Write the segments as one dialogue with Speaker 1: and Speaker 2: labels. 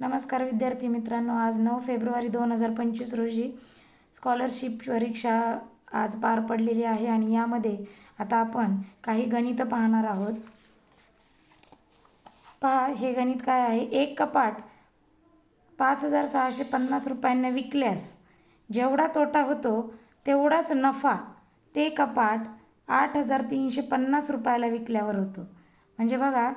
Speaker 1: नमस्कार विद्यार्थी मित्रांनो आज नऊ फेब्रुवारी दोन हजार पंचवीस रोजी स्कॉलरशिप परीक्षा आज पार पडलेली आहे आणि यामध्ये आता आपण काही गणितं पाहणार आहोत. पहा हे गणित काय आहे? एक कपाट पाच हजार सहाशे पन्नास रुपयांना विकल्यास जेवढा तोटा होतो तेवढाच नफा ते कपाट आठ हजार तीनशे पन्नास रुपयाला विकल्यावर होतो. म्हणजे बघा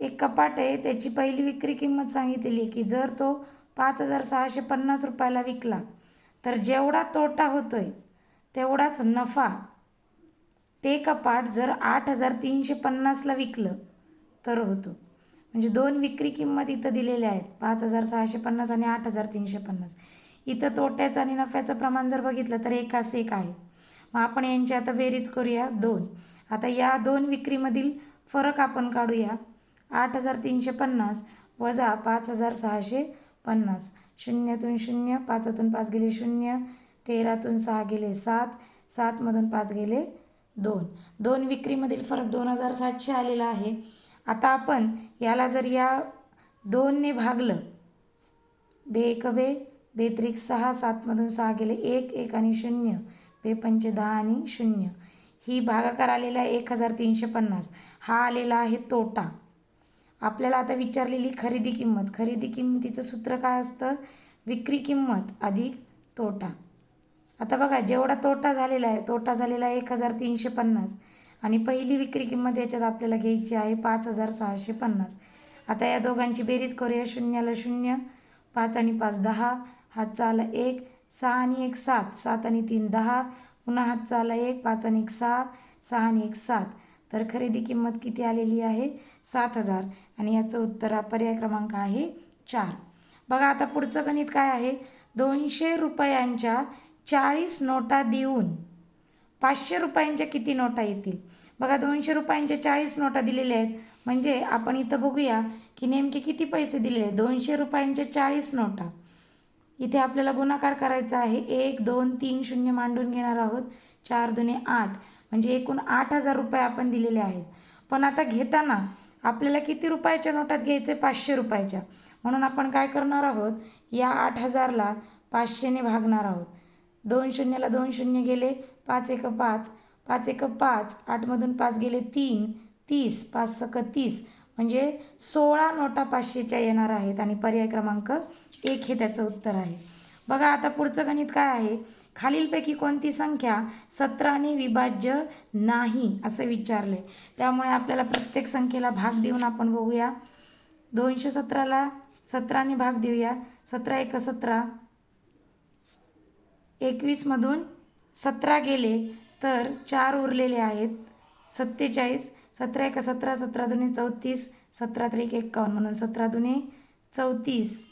Speaker 1: एक कपाट आहे त्याची पहिली विक्री किंमत सांगितलेली की जर तो पाच हजार सहाशे पन्नास रुपयाला विकला तर जेवढा तोटा होतोय तेवढाच नफा. ते कपाट जर आठ हजार तीनशे पन्नासला विकलं तर होतो. म्हणजे दोन विक्री किंमत इथं दिलेल्या आहेत पाच हजार सहाशे पन्नास आणि आठ हजार तीनशे पन्नास. इथं तोट्याचं आणि नफ्याचं प्रमाण जर बघितलं तर एकास एक आहे. मग आपण यांची आता बेरीज करूया दोन. आता या दोन विक्रीमधील फरक आपण काढूया. आठ हजार तीनशे पन्नास वजा पाच हजार सहाशे पन्नास. शून्यातून शून्य पाचातून पाच गेले शून्य तेरातून सहा गेले सात सातमधून पाच गेले दोन. दोन विक्रीमधील फरक दोन हजार सातशे आलेला आहे. आता आपण याला जर या दोनने भागलं बे एक बे बेत्रिक सहा सातमधून सहा गेले एक एक आणि शून्य बे पंचे दहा आणि शून्य. ही भागाकार आलेला आहे एक हजार तीनशे पन्नास. हा आलेला आहे तोटा. आपल्याला आता विचारलेली खरेदी किंमत. खरेदी किंमतीचं सूत्र काय असतं? विक्री किंमत अधिक तोटा. आता बघा जेवढा तोटा झालेला आहे तोटा झालेला आहे एक हजार तीनशे पन्नास. आणि पहिली विक्री किंमत याच्यात आपल्याला घ्यायची आहे पाच हजार सहाशे पन्नास. आता या दोघांची बेरीज करूया. शून्याला शून्य पाच आणि पाच दहा. हातचा आला एक सहा आणि एक सात. सात आणि तीन दहा. पुन्हा हातचा आला एक पाच आणि एक सहा. सहा आणि एक सात. तर खरेदी किंमत किती आलेली आहे? सात हजार. आणि याचं उत्तर पर्याय क्रमांक आहे चार. बघा आता पुढचं गणित काय आहे? दोनशे रुपयांच्या चाळीस नोटा देऊन पाचशे रुपयांच्या किती नोटा येतील? बघा दोनशे रुपयांच्या चाळीस नोटा दिलेल्या आहेत. म्हणजे आपण इथं बघूया की नेमके किती पैसे दिलेले आहेत? दोनशे रुपयांच्या चाळीस नोटा. इथे आपल्याला गुणाकार करायचा आहे. एक दोन तीन शून्य मांडून घेणार आहोत. चार दुने आठ. म्हणजे एकूण आठ हजार रुपये आपण दिलेले आहेत. पण आता घेताना आपल्याला किती रुपयाच्या नोटात घ्यायचे? पाचशे रुपयाच्या. म्हणून आपण काय करणार आहोत? या आठ हजारला पाचशेने भागणार आहोत. दोन शून्यला दोन शून्य गेले पाच एक पाच. पाच एक पाच आठमधून पाच गेले तीन. तीस पाच सक तीस. म्हणजे सोळा नोटा पाचशेच्या येणार आहेत. आणि पर्याय क्रमांक एक हे त्याचं उत्तर आहे. बघा आता पुढचं गणित काय आहे? खालीलपैकी कोणती संख्या सतराने विभाज्य नाही असं विचारले त्यामुळे आपल्याला प्रत्येक संख्येला भाग देऊन आपण बघूया. दोनशे सतराला सतराने भाग देऊया. सतरा एक सतरा. एकवीसमधून सतरा गेले तर चार उरलेले आहेत. सत्तेचाळीस. सतरा एका सतरा सतरा दुने चौतीस. सतरा त्रिक एक्कावन्न म्हणून सतरा दुने चौतीस.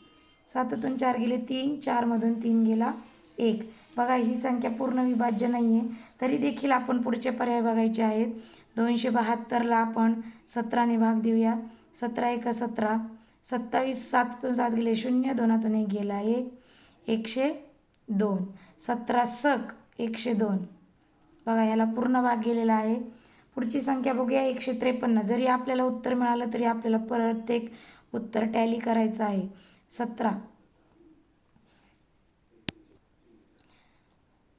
Speaker 1: सातातून चार गेले तीन. चारमधून तीन गेला एक. बघा ही संख्या पूर्ण विभाज्य नाही आहे तरी देखील आपण पुढचे पर्याय बघायचे आहेत. दोनशे बहात्तरला आपण सतराने भाग देऊया. सतरा एका सतरा. सत्तावीस साततून सात गेले शून्य दोनातून एक गेला एक एकशे दोन. सतरा सक एकशे दोन. बघा ह्याला पूर्ण भाग गेलेला आहे. पुढची संख्या बघूया एकशे त्रेपन्न. जरी आपल्याला उत्तर मिळालं तरी आपल्याला प्रत्येक उत्तर टॅली करायचं आहे. सतरा.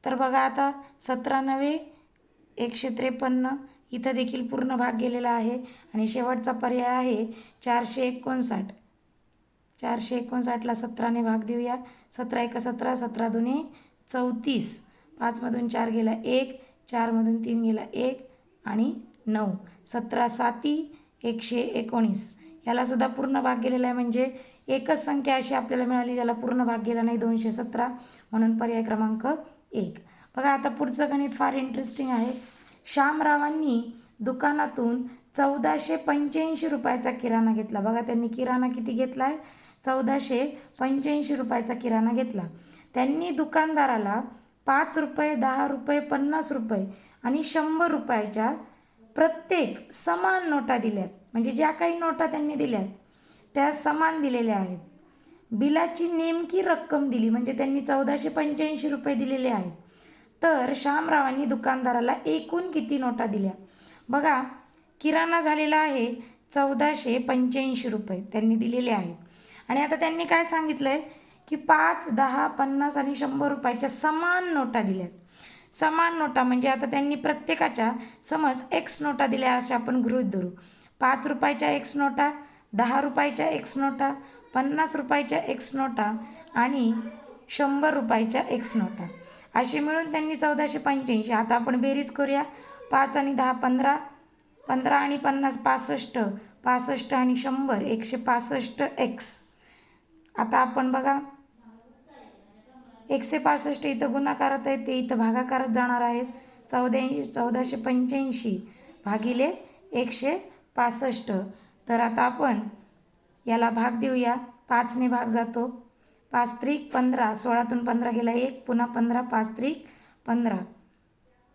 Speaker 1: तर बघा आता सतरा नवे एकशे त्रेपन्न इथं देखील पूर्ण भाग गेलेला आहे. आणि शेवटचा पर्याय आहे चारशे एकोणसाठ. चारशे एकोणसाठला सतराने भाग देऊया. सतरा एका सतरा सतरा दुने चौतीस. पाचमधून चार गेला एक चारमधून तीन गेला एक आणि नऊ. सतरा साती एकशे एकोणीस. यालासुद्धा पूर्ण भाग गेलेला आहे. म्हणजे एकच संख्या अशी आपल्याला मिळाली ज्याला पूर्ण भाग गेला नाही दोनशे सतरा. म्हणून पर्याय क्रमांक एक. बघा आता पुढचं गणित फार इंटरेस्टिंग आहे. श्यामरावांनी दुकानातून चौदाशे पंच्याऐंशी रुपयाचा किराणा घेतला. बघा त्यांनी किराणा किती घेतला आहे चौदाशे पंच्याऐंशी रुपयाचा किराणा घेतला. त्यांनी दुकानदाराला पाच रुपये दहा रुपये पन्नास रुपये आणि शंभर रुपयाच्या प्रत्येक समान नोटा दिल्यात. म्हणजे ज्या काही नोटा त्यांनी दिल्यात त्या समान दिलेल्या आहेत. बिलाची नेमकी रक्कम दिली म्हणजे त्यांनी चौदाशे पंच्याऐंशी रुपये दिलेले आहेत. तर श्यामरावांनी दुकानदाराला एकूण किती नोटा दिल्या? बघा किराणा झालेला आहे चौदाशे पंच्याऐंशी रुपये त्यांनी दिलेले आहेत. आणि आता त्यांनी काय सांगितलं आहे की पाच दहा पन्नास आणि शंभर रुपयाच्या समान नोटा दिल्यात. समान नोटा म्हणजे आता त्यांनी प्रत्येकाच्या समज एक्स नोटा दिल्या असे आपण गृहीत धरू. पाच रुपयाच्या एक्स नोटा दहा रुपयाच्या एक्स नोटा पन्नास रुपयाच्या एक्स नोटा आणि शंभर रुपयाच्या एक्स नोटा. असे मिळून त्यांनी चौदाशे पंच्याऐंशी. आता आपण बेरीज करूया. पाच आणि दहा पंधरा. पंधरा आणि पन्नास पासष्ट. पासष्ट आणि शंभर. एकशे पासष्ट एक्स आता आपण बघा. एकशे पासष्ट इथं गुणाकारात आहेत. ते इथं भागाकारात जाणार आहेत. चौदा चौदाशे पंच्याऐंशी भागिले एकशे पासष्ट. तर आता आपण याला भाग देऊया. पाचने भाग जातो. पाच त्रिक पंधरा. सोळातून पंधरा गेला एक. पुन्हा पंधरा. पाच त्रिक पंधरा.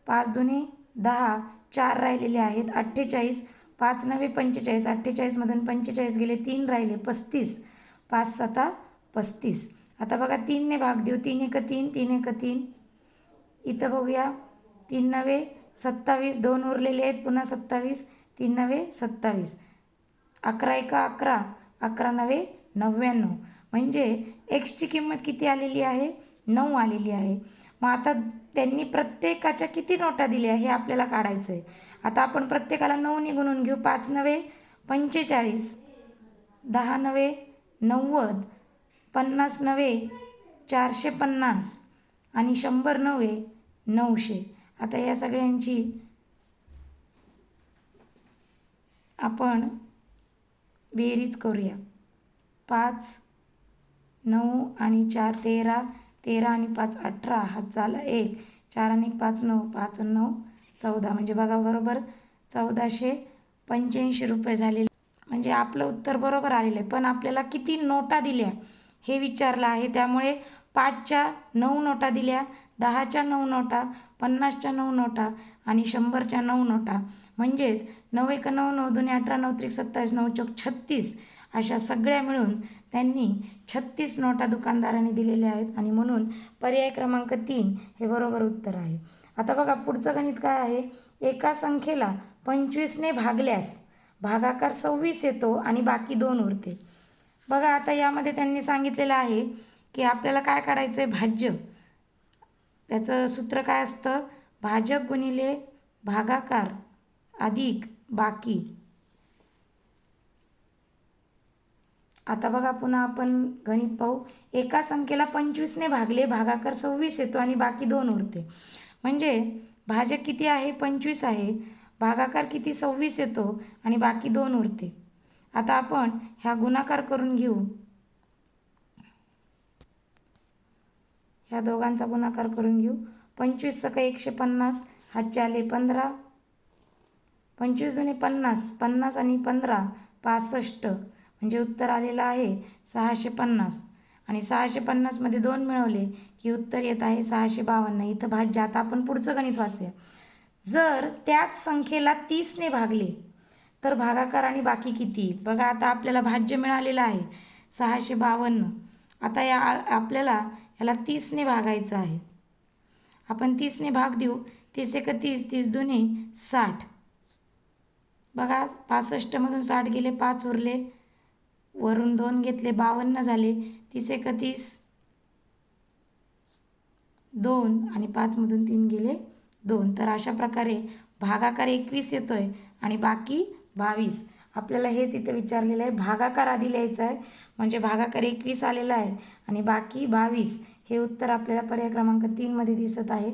Speaker 1: पाच दुने दहा. चार राहिलेले आहेत. अठ्ठेचाळीस. पाच नवे पंचेचाळीस. अठ्ठेचाळीसमधून पंचेचाळीस गेले. तीन राहिले. पस्तीस. पाच सता पस्तीस. आता बघा तीनने भाग देऊ. तीन एक तीन. तीन एक तीन. इथं बघूया. तीन नवे सत्तावीस. दोन उरलेले आहेत. पुन्हा सत्तावीस. तीन नवे सत्तावीस. अकरा एका अकरा. अकरा नवे नव्याण्णव. म्हणजे एक्सची किंमत किती आलेली आहे? नऊ आलेली आहे. मग आता त्यांनी प्रत्येकाच्या किती नोटा दिल्या हे आपल्याला काढायचं आहे आता आपण प्रत्येकाला नऊ निघून घेऊ. पाच नवे पंचेचाळीस. दहा नवे नव्वद. पन्नास नवे चारशे पन्नास. आणि शंभर नवे नऊशे. आता या सगळ्यांची आपण बेरीज करूया. पाच नऊ आणि चार तेरा. तेरा आणि पाच अठरा. हा झाला एक. चार आणि पाच नऊ. पाच नऊ. चौदा. म्हणजे बघा बरोबर चौदाशे पंच्याऐंशी रुपये झालेले. म्हणजे आपलं उत्तर बरोबर आलेलं आहे. पण आपल्याला किती नोटा दिल्या? हे विचारलं आहे. त्यामुळे पाचच्या नऊ नोटा दिल्या. दहाच्या नऊ नोटा. पन्नासच्या नऊ नोटा. आणि शंभरच्या नऊ नोटा. म्हणजेच नऊ एक नऊ नऊ दोन्ही अठरा नऊ त्रिक सत्तावीस नऊ चौक छत्तीस अशा सगळ्या मिळून त्यांनी छत्तीस नोटा दुकानदारांनी दिलेल्या आहेत आणि म्हणून पर्याय क्रमांक तीन हे बरोबर उत्तर आहे. आता बघा पुढचं गणित काय आहे? एका संख्येला पंचवीसने भागल्यास भागाकार सव्वीस येतो आणि बाकी दोन उरते. बघा आता यामध्ये त्यांनी सांगितलेलं आहे की आपल्याला काय काढायचं आहे भाज्य. त्याचं सूत्र काय असतं? भाजक गुणिले भागाकार अधिक बाकी. आता बघा पुन्हा आपण गणित पाहू. एका संख्येला पंचवीसने भागले भागाकार सव्वीस येतो आणि बाकी दोन उरते. म्हणजे भाजक किती आहे? पंचवीस आहे. भागाकार किती? सव्वीस येतो आणि बाकी दोन उरते. आता आपण ह्या गुणाकार करून घेऊ. ह्या दोघांचा गुणाकार करून घेऊ. पंचवीस सका एकशे पन्नास हातचे आले पंधरा. पंचवीस दोन्ही पन्नास पन्नास आणि पंधरा पासष्ट. म्हणजे उत्तर आलेलं आहे सहाशे पन्नास. आणि सहाशे पन्नासमध्ये दोन मिळवले की उत्तर येत आहे सहाशे बावन्न. इथं भाज्य आता आपण पुढचं गणित वाचूया. जर त्याच संख्येला तीसने भागले तर भागाकार आणि बाकी किती? बघा आता आपल्याला भाज्य मिळालेलं आहे सहाशे बावन्न. आता या आपल्याला याला तीसने भागायचं आहे. आपण तीसने भाग देऊ. तीस एक तीस तीस दोन्ही साठ. बघा पासष्टमधून साठ गेले पाच उरले. वरून दोन घेतले बावन्न झाले. तीस एक तीस दोन आणि पाचमधून तीन गेले दोन. तर अशा प्रकारे भागाकार एकवीस येतो आहे आणि बाकी बावीस. आपल्याला हेच इथं विचारलेलं आहे. भागाकार आधी लिहायचा आहे. म्हणजे भागाकार एकवीस आलेला आहे आणि बाकी बावीस हे उत्तर आपल्याला पर्याय क्रमांक तीनमध्ये दिसत आहे.